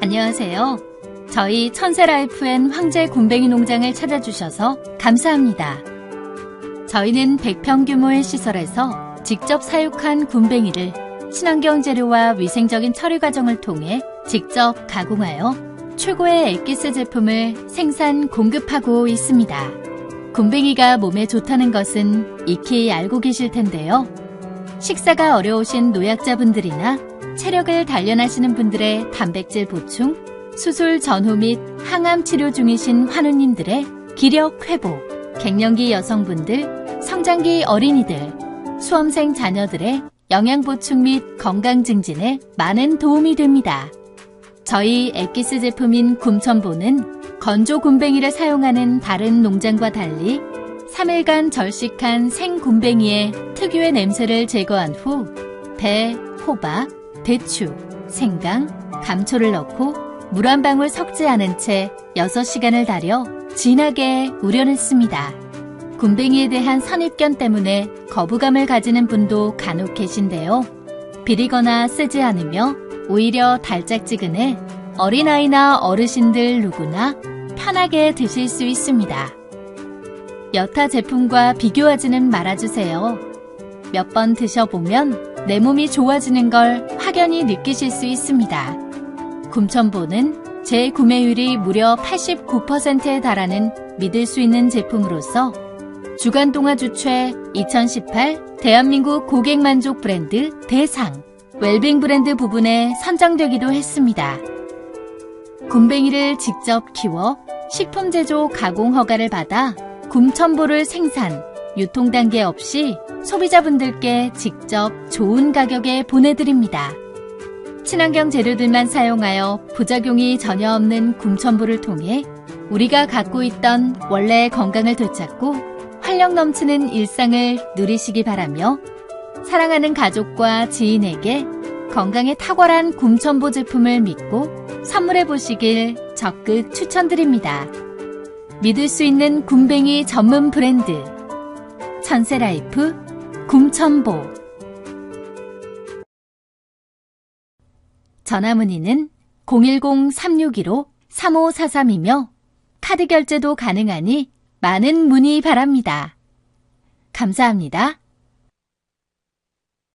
안녕하세요. 저희 천세라이프엔 황제 굼벵이 농장을 찾아주셔서 감사합니다. 저희는 100평 규모의 시설에서 직접 사육한 굼벵이를 친환경 재료와 위생적인 처리 과정을 통해 직접 가공하여 최고의 엑기스 제품을 생산 공급하고 있습니다. 굼벵이가 몸에 좋다는 것은 익히 알고 계실 텐데요. 식사가 어려우신 노약자분들이나 체력을 단련하시는 분들의 단백질 보충, 수술 전후 및 항암 치료 중이신 환우님들의 기력 회복, 갱년기 여성분들, 성장기 어린이들, 수험생 자녀들의 영양 보충 및 건강 증진에 많은 도움이 됩니다. 저희 엑기스 제품인 굼천보는 건조 굼벵이를 사용하는 다른 농장과 달리 3일간 절식한 생 굼벵이의 특유의 냄새를 제거한 후 배, 호박, 대추, 생강, 감초를 넣고 물 한 방울 섞지 않은 채 6시간을 달여 진하게 우려냈습니다. 굼벵이에 대한 선입견 때문에 거부감을 가지는 분도 간혹 계신데요. 비리거나 쓰지 않으며 오히려 달짝지근해 어린아이나 어르신들 누구나 편하게 드실 수 있습니다. 여타 제품과 비교하지는 말아주세요. 몇 번 드셔보면 내 몸이 좋아지는 걸 확연히 느끼실 수 있습니다. 굼천보는 재구매율이 무려 89%에 달하는 믿을 수 있는 제품으로서 주간 동화 주최 2018 대한민국 고객 만족 브랜드 대상 웰빙 브랜드 부분에 선정되기도 했습니다. 굼벵이를 직접 키워 식품 제조 가공 허가를 받아 굼천보를 생산, 유통 단계 없이 소비자분들께 직접 좋은 가격에 보내드립니다. 친환경 재료들만 사용하여 부작용이 전혀 없는 굼천보를 통해 우리가 갖고 있던 원래의 건강을 되찾고 활력 넘치는 일상을 누리시기 바라며 사랑하는 가족과 지인에게 건강에 탁월한 굼천보 제품을 믿고 선물해 보시길 적극 추천드립니다. 믿을 수 있는 굼벵이 전문 브랜드 천세라이프 굼천보 전화문의는 010-361-3543이며 카드 결제도 가능하니 많은 문의 바랍니다. 감사합니다.